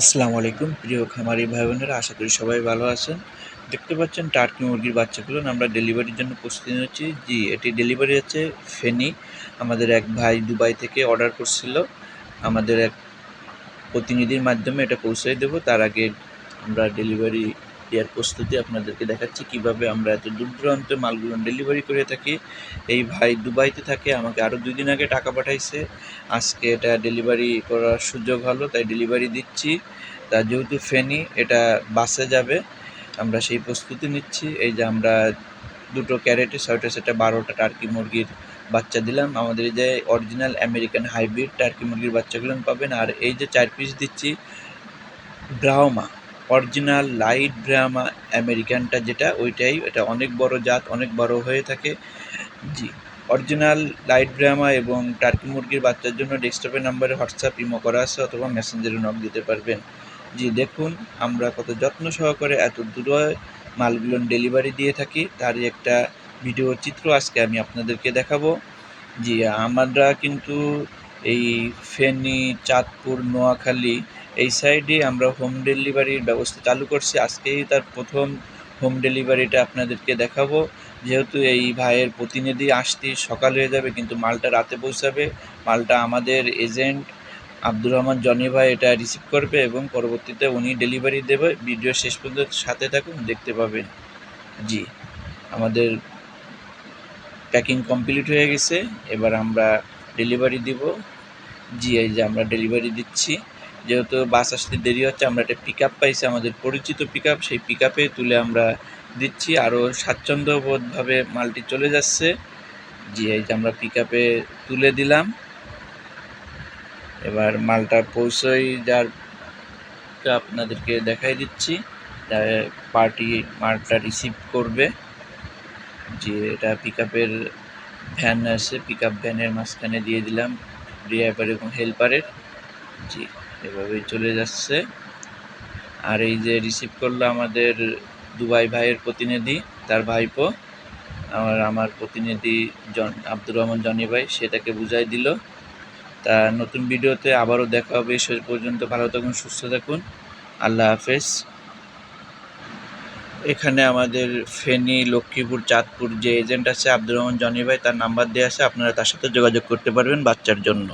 আসসালামু আলাইকুম। প্রিয় খামারি ভাই বোনেরা আশা করি সবাই ভালো আছেন। দেখতে পাচ্ছেন টার্কি মুরগির বাচ্চাগুলো। আমরা ডেলিভারির জন্য প্রস্তুতি নিচ্ছি। জি, এটি ডেলিভারি হচ্ছে ফেনি। আমাদের এক ভাই দুবাই থেকে অর্ডার করছিল। আমাদের এক প্রতিনিধির মাধ্যমে এটা পৌঁছে দেব। তার আগে আমরা ডেলিভারি দেওয়ার প্রস্তুতি আপনাদেরকে দেখাচ্ছি, কীভাবে আমরা এত দূর দূরান্ত মালগুলো ডেলিভারি করে থাকি। এই ভাই দুবাইতে থাকে, আমাকে আরও দুই দিন আগে টাকা পাঠাইছে। আজকে এটা ডেলিভারি করার সুযোগ হলো, তাই ডেলিভারি দিচ্ছি। তা যেহেতু ফেনি, এটা বাসে যাবে। আমরা সেই প্রস্তুতি নিচ্ছি। এই যে আমরা দুটো ক্যারেটে ছয়টা সেটা বারোটা টার্কি মুরগির বাচ্চা দিলাম। আমাদের এই যে অরিজিনাল আমেরিকান হাইব্রিড টার্কি মুরগির বাচ্চাগুলো পাবেন। আর এই যে চার পিস দিচ্ছি ব্রাহ্মা অরিজিনাল লাইট ব্রাহ্মা আমেরিকানটা যেটা, ওইটাই, এটা অনেক বড় জাত, অনেক বড় হয়ে থাকে। জি অরিজিনাল লাইট ব্রাহ্মা এবং টার্কি মুরগির বাচ্চার জন্য ডেস্কটপের নাম্বারে হোয়াটসঅ্যাপ ইমো করা আছে অথবা মেসেঞ্জারে নক দিতে পারবেন। জি, দেখুন, আমরা কত যত্ন সহকারে এত দূরে মালগুলো ডেলিভারি দিয়ে থাকি। তারই একটা ভিডিও চিত্র আজকে আমি আপনাদেরকে দেখাবো। জি, আমরা কিন্তু এই ফেনী, চাঁদপুর, নোয়াখালী এই সাইডে আমরা হোম ডেলিভারির ব্যবস্থা চালু করছি। আজকেই তার প্রথম হোম ডেলিভারিটা আপনাদেরকে দেখাবো। যেহেতু এই ভাইয়ের প্রতিনিধি আসতে সকাল হয়ে যাবে, কিন্তু মালটা রাতে পৌঁছাবে। মালটা আমাদের এজেন্ট আব্দুর রহমান জনি ভাই এটা রিসিভ করবে এবং পরবর্তীতে উনি ডেলিভারি দেবে। ভিডিও শেষ পর্যন্ত সাথে থাকুন, দেখতে পাবেন। জি, আমাদের প্যাকিং কমপ্লিট হয়ে গেছে। এবার আমরা ডেলিভারি দিব। জি, এই যে আমরা ডেলিভারি দিচ্ছি। যেহেতু বাস আসতে দেরি হচ্ছে, আমরা একটা পিক আপ পাইছি, আমাদের পরিচিত পিক আপ সেই পিক আপে তুলে আমরা দিচ্ছি। আরও স্বাচ্ছন্দ্যবোধভাবে মালটি চলে যাচ্ছে। জি, এই যে আমরা পিক আপে তুলে দিলাম। এবার মালটা পৌঁছই যার আপনাদেরকে দেখাই দিচ্ছি। পার্টি মালটা রিসিভ করবে। যে এটা পিক আপের ভ্যান আছে। পিক আপ ভ্যানের মাঝখানে দিয়ে দিলাম। ড্রাইভার এবং হেল্পারের জি, এভাবেই চলে যাচ্ছে। আর এই যে রিসিভ করল আমাদের দুবাই ভাইয়ের প্রতিনিধি, তার ভাইপো, আর আমার প্রতিনিধি জন, আব্দুর রহমান জনি ভাই সেটাকে বুঝাই দিল। তা নতুন ভিডিওতে আবারও দেখা হবে শেষ পর্যন্ত ভালো থাকুন, সুস্থ থাকুন। আল্লাহ হাফেজ। এখানে আমাদের ফেনী, লক্ষ্মীপুর, চাঁদপুর যে এজেন্ট আছে আব্দুর রহমান জনি ভাই, তার নাম্বার দেওয়া আছে, আপনারা তার সাথে যোগাযোগ করতে পারবেন বাচ্চার জন্য।